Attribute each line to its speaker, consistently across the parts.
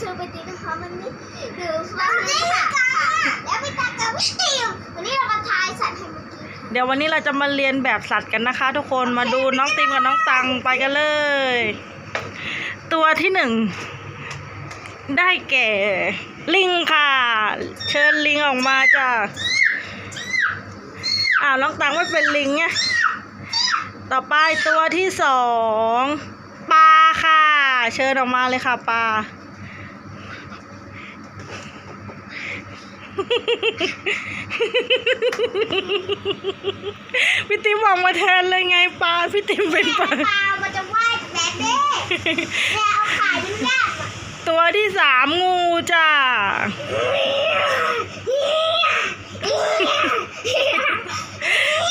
Speaker 1: เชิญไปตีนะคะวันนี้หรือวันนี้ค่ะแล้วไปตากับพี่ติววันนี้เรามาทายสัตว์ให้เมื่อกี้ค่ะ
Speaker 2: เดี๋ยววันนี้เราจะมาเรียนแบบสัตว์กันนะคะ ทุกคนมาดูน้องติมกับน้องตังไปกันเลย ตัวที่หนึ่งได้แก่ ลิงค่ะ เชิญลิงออกมาจ้ะอ้าวน้องตังไม่เป็นลิงไงต่อไปตัวที่สองปลาค่ะ เชิญออกมาเลยค่ะปลา พี่ติมบอกมาแทนเลยไงปลาพี่ติมเป็นปลา
Speaker 1: ปลามันจะว่ายแบบนี้แล้วเอาขายมันยากอะ
Speaker 2: ตัวที่สามงูจ้า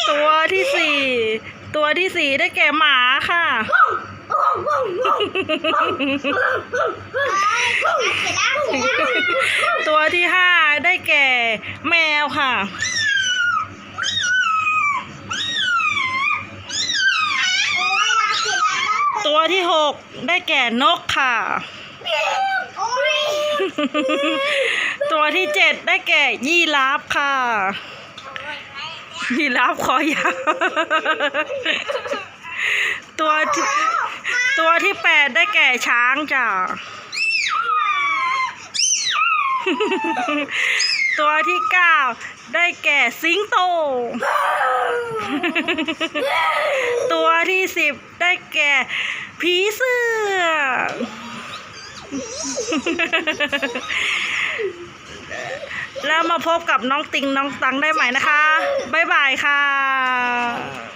Speaker 2: ตัวที่สี่ ตัวที่สี่ได้แก่หมาค่ะ
Speaker 1: เสร็จแล้วเสร็จแล้ว
Speaker 2: ตัวที่ห้าได้ แก่แมวค่ะ
Speaker 1: โอ้ยเสร็จแล้วนะ
Speaker 2: ตัวที่หกได้แก่นกค่ะ
Speaker 1: โอ้ย
Speaker 2: ตัวที่เจ็ดได้แก่ยีราฟค่ะ ยีราฟคอยาวตัวที่ตัวที่แปดได้แก่ช้างจ้ะ ตัวที่เก้าได้แก่สิงโต ตัวที่สิบได้แก่ผีเสื้อ แล้วมาพบกับน้องติงน้องตังได้ใหม่นะคะ บ๊ายบายค่ะ